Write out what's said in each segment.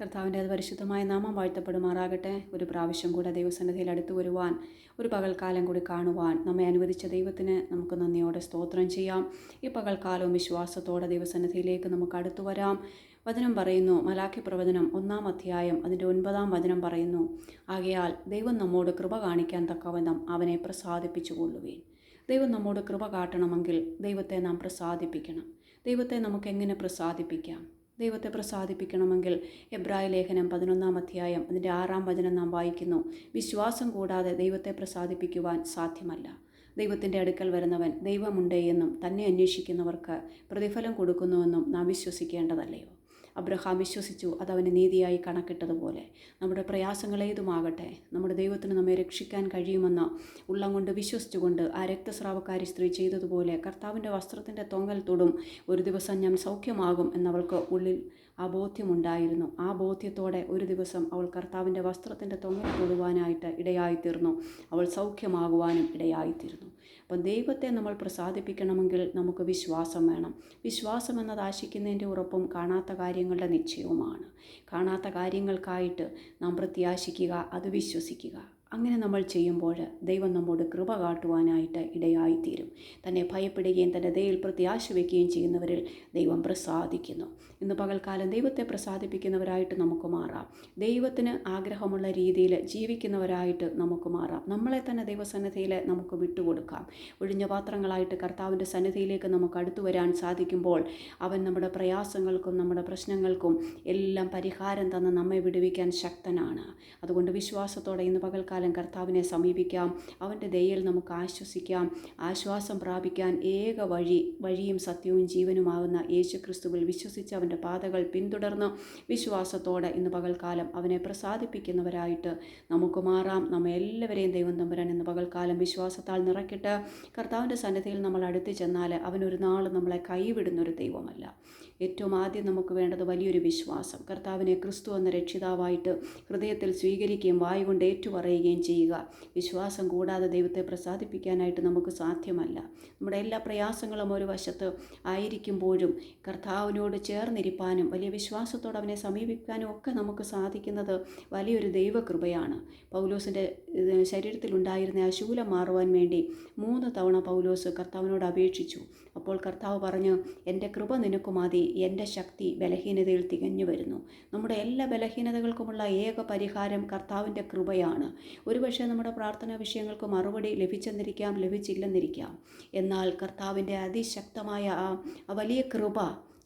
കർത്താവിന്റെ അത് പരിശുദ്ധമായ നാമം വാഴ്ത്തപ്പെടുമാറാകട്ടെ. ഒരു പ്രാവശ്യം കൂടെ ദൈവസന്നിധിയിൽ അടുത്തു വരുവാൻ ഒരു പകൽക്കാലം കൂടി കാണുവാൻ നമ്മെ അനുവദിച്ച ദൈവത്തിന് നമുക്ക് നന്ദിയോടെ സ്തോത്രം ചെയ്യാം. ഈ പകൽക്കാലവും വിശ്വാസത്തോടെ ദൈവസന്നിധിയിലേക്ക് നമുക്ക് അടുത്തു വരാം. വചനം പറയുന്നു മലാഖി പ്രവചനം ഒന്നാം അധ്യായം അതിന്റെ ഒൻപതാം വചനം പറയുന്നു ആകയാൽ ദൈവം നമ്മോട് കൃപ കാണിക്കാൻ തക്കവണ്ണം അവനെ പ്രസാദിപ്പിച്ചു കൊള്ളുകയും ദൈവം നമ്മോട് കൃപ കാട്ടണമെങ്കിൽ ദൈവത്തെ നാം പ്രസാദിപ്പിക്കണം. ദൈവത്തെ നമുക്ക് എങ്ങനെ പ്രസാദിപ്പിക്കാം? ദൈവത്തെ പ്രസാദിപ്പിക്കണമെങ്കിൽ എബ്രായ ലേഖനം പതിനൊന്നാം അധ്യായം അതിന്റെ ആറാം വചനം നാം വായിക്കുന്നു. വിശ്വാസം കൂടാതെ ദൈവത്തെ പ്രസാദിപ്പിക്കുവാൻ സാധ്യമല്ല. ദൈവത്തിന്റെ അടുക്കൽ വരുന്നവൻ ദൈവമുണ്ടേ എന്നും തന്നെ അന്വേഷിക്കുന്നവർക്ക് പ്രതിഫലം കൊടുക്കുന്നുവെന്നും നാം വിശ്വസിക്കേണ്ടതല്ലയോ? അബ്രഹാം വിശ്വസിച്ചു അതവന് നീതിയായി കണക്കിട്ടതുപോലെ. നമ്മുടെ പ്രയാസങ്ങളേതുമാകട്ടെ നമ്മുടെ ദൈവത്തിന് നമ്മെ രക്ഷിക്കാൻ കഴിയുമെന്ന് ഉള്ളം കൊണ്ട് വിശ്വസിച്ചുകൊണ്ട് ആ രക്തസ്രാവക്കാരി സ്ത്രീ ചെയ്തതുപോലെ കർത്താവിന്റെ വസ്ത്രത്തിന്റെ തൊങ്ങൽ തൊടും. ഒരു ദിവസം ഞാൻ സൗഖ്യമാകും എന്നവൾക്ക് ഉള്ളിൽ ആ ബോധ്യമുണ്ടായിരുന്നു. ആ ബോധ്യത്തോടെ ഒരു ദിവസം അവൾ കർത്താവിന്റെ വസ്ത്രത്തിന്റെ തൊങ്ങൽ തൊടുവാനായിട്ട് ഇടയായിത്തീർന്നു. അവൾ സൗഖ്യമാകുവാനും ഇടയായിത്തീർന്നു. അപ്പം ദൈവത്തെ നമ്മൾ പ്രസാദിപ്പിക്കണമെങ്കിൽ നമുക്ക് വിശ്വാസം വേണം. വിശ്വാസം എന്നത് ആശിക്കുന്നതിന്റെ ഉറപ്പും കാണാത്ത കാര്യങ്ങളുടെ നിശ്ചയവുമാണ്. കാണാത്ത കാര്യങ്ങൾക്കായിട്ട് നാം പ്രത്യാശിക്കുക അത് വിശ്വസിക്കുക. അങ്ങനെ നമ്മൾ ചെയ്യുമ്പോൾ ദൈവം നമ്മോട് കൃപ കാട്ടുവാനായിട്ട് ഇടയായിത്തീരും. തന്നെ ഭയപ്പെടുകയും തന്റെ ദയയിൽ പ്രത്യാശ വയ്ക്കുകയും ചെയ്യുന്നവരിൽ ദൈവം പ്രസാദിക്കുന്നു. ഇന്ന് പകൽക്കാലം ദൈവത്തെ പ്രസാദിപ്പിക്കുന്നവരായിട്ട് നമുക്ക് മാറാം. ദൈവത്തിന് ആഗ്രഹമുള്ള രീതിയിൽ ജീവിക്കുന്നവരായിട്ട് നമുക്ക് മാറാം. നമ്മളെ തന്നെ ദൈവസന്നിധിയിൽ നമുക്ക് വിട്ടുകൊടുക്കാം. ഒഴിഞ്ഞ പാത്രങ്ങളായിട്ട് കർത്താവിന്റെ സന്നിധിയിലേക്ക് നമുക്ക് അടുത്തു വരാൻ സാധിക്കുമ്പോൾ അവൻ നമ്മുടെ പ്രയാസങ്ങൾക്കും നമ്മുടെ പ്രശ്നങ്ങൾക്കും എല്ലാം പരിഹാരം തന്ന് നമ്മെ വിടുവിക്കാൻ ശക്തനാണ്. അതുകൊണ്ട് വിശ്വാസത്തോടെ ഇന്ന് പകൽക്കാലം കർത്താവിനെ സമീപിക്കാം. അവന്റെ ദയയിൽ നമുക്ക് ആശ്വസിക്കാം. ആശ്വാസം പ്രാപിക്കാൻ ഏക വഴി വഴിയും സത്യവും ജീവനുമാകുന്ന യേശു ക്രിസ്തുവിൽ വിശ്വസിച്ച് അവന്റെ പാതകൾ പിന്തുടർന്ന് വിശ്വാസത്തോടെ ഇന്ന് പകൽക്കാലം അവനെ പ്രസാദിപ്പിക്കുന്നവരായിട്ട് നമുക്ക് മാറാം. നമ്മെ എല്ലാവരെയും ദൈവം തമ്പുരാൻ ഇന്ന് പകൽക്കാലം വിശ്വാസത്താൽ നിറയ്ക്കട്ടെ. കർത്താവിന്റെ സന്നിധിയിൽ നമ്മൾ അടുത്ത് ചെന്നാൽ അവനൊരു നാൾ നമ്മളെ കൈവിടുന്നൊരു ദൈവമല്ല. ഏറ്റവും ആദ്യം നമുക്ക് വേണ്ടത് വലിയൊരു വിശ്വാസം. കർത്താവിനെ ക്രിസ്തു എന്ന രക്ഷിതാവായിട്ട് ഹൃദയത്തിൽ സ്വീകരിക്കുകയും വായുകൊണ്ട് ഏറ്റുപറയുകയും ചെയ്യുക. വിശ്വാസം കൂടാതെ ദൈവത്തെ പ്രസാദിപ്പിക്കാനായിട്ട് നമുക്ക് സാധ്യമല്ല. നമ്മുടെ എല്ലാ പ്രയാസങ്ങളും ഒരു വശത്ത് ആയിരിക്കുമ്പോഴും കർത്താവിനോട് ചേർന്നിരിപ്പാനും വലിയ വിശ്വാസത്തോടെ അവനെ സമീപിക്കാനും ഒക്കെ നമുക്ക് സാധിക്കുന്നത് വലിയൊരു ദൈവകൃപയാണ്. പൗലോസിന്റെ ശരീരത്തിലുണ്ടായിരുന്ന ആ ശൂലം മാറുവാൻ വേണ്ടി മൂന്ന് തവണ പൗലോസ് കർത്താവിനോട് അപേക്ഷിച്ചു. അപ്പോൾ കർത്താവ് പറഞ്ഞു എന്റെ കൃപ നിനക്ക് മതി എന്റെ ശക്തി ബലഹീനതയിൽ തികഞ്ഞു വരുന്നു നമ്മുടെ എല്ലാ ബലഹീനതകൾക്കുമുള്ള ഏക പരിഹാരം കർത്താവിന്റെ കൃപയാണ്. ഒരുപക്ഷെ നമ്മുടെ പ്രാർത്ഥനാ വിഷയങ്ങൾക്ക് മറുപടി ലഭിച്ചെന്നിരിക്കാം ലഭിച്ചില്ലെന്നിരിക്കാം. എന്നാൽ കർത്താവിന്റെ അതിശക്തമായ ആ വലിയ കൃപ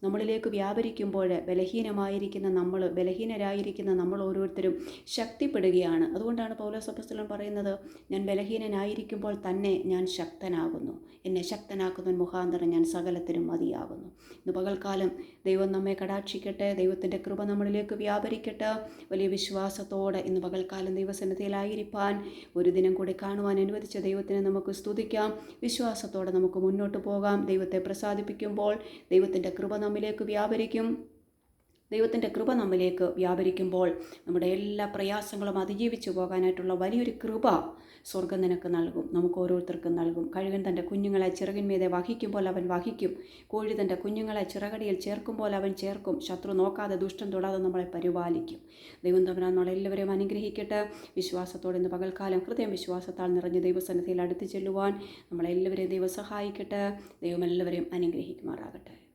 നമ്മളിലേക്ക് വ്യാപരിക്കുമ്പോൾ ബലഹീനമായിരിക്കുന്ന നമ്മൾ ബലഹീനരായിരിക്കുന്ന നമ്മൾ ഓരോരുത്തരും ശക്തിപ്പെടുകയാണ്. അതുകൊണ്ടാണ് പൗലോസ് പൗലോസപ്പസ്തലൻ പറയുന്നത് ഞാൻ ബലഹീനനായിരിക്കുമ്പോൾ തന്നെ ഞാൻ ശക്തനാകുന്നു. എന്നെ ശക്തനാക്കുന്നവൻ മുഖാന്തരം ഞാൻ സകലത്തിനും മതിയാകുന്നു. ഇന്ന് പകൽക്കാലം ദൈവം നമ്മെ കടാക്ഷിക്കട്ടെ ദൈവത്തിന്റെ കൃപ നമ്മളിലേക്ക് വ്യാപരിക്കട്ടെ. വലിയ വിശ്വാസത്തോടെ ഇന്ന് പകൽക്കാലം ദൈവസന്നിധിയിലായിരിക്കാൻ ഒരു ദിനം കൂടി കാണുവാൻ അനുവദിച്ച ദൈവത്തിനെ നമുക്ക് സ്തുതിക്കാം. വിശ്വാസത്തോടെ നമുക്ക് മുന്നോട്ട് പോകാം. ദൈവത്തെ പ്രസാദിപ്പിക്കുമ്പോൾ ദൈവത്തിന്റെ കൃപ നമ്മിലേക്ക് വ്യാപരിക്കും. ദൈവത്തിന്റെ കൃപ നമ്മിലേക്ക് വ്യാപരിക്കുമ്പോൾ നമ്മുടെ എല്ലാ പ്രയാസങ്ങളും അതിജീവിച്ചു പോകാനായിട്ടുള്ള വലിയൊരു കൃപ സ്വർഗം നിനക്ക് നൽകും. നമുക്ക് ഓരോരുത്തർക്കും നൽകും. കഴുകൻ തന്റെ കുഞ്ഞുങ്ങളെ ചിറകിന്മീതെ വഹിക്കുമ്പോൾ അവൻ വഹിക്കും. കോഴി തന്റെ കുഞ്ഞുങ്ങളെ ചിറകടിയിൽ ചേർക്കുമ്പോൾ അവൻ ചേർക്കും. ശത്രു നോക്കാതെ ദുഷ്ടം തൊടാതെ നമ്മളെ പരിപാലിക്കും. ദൈവം തമ്മിൽ നമ്മളെല്ലാവരെയും അനുഗ്രഹിക്കട്ടെ. വിശ്വാസത്തോടെ ഇന്ന് പകൽക്കാലം ഹൃദയം വിശ്വാസത്താൽ നിറഞ്ഞ് ദൈവസന്നിധിയിൽ അടുത്തു ചെല്ലുവാൻ നമ്മളെല്ലാവരെയും ദൈവം സഹായിക്കട്ടെ. ദൈവം എല്ലാവരെയും അനുഗ്രഹിക്കുമാറാകട്ടെ.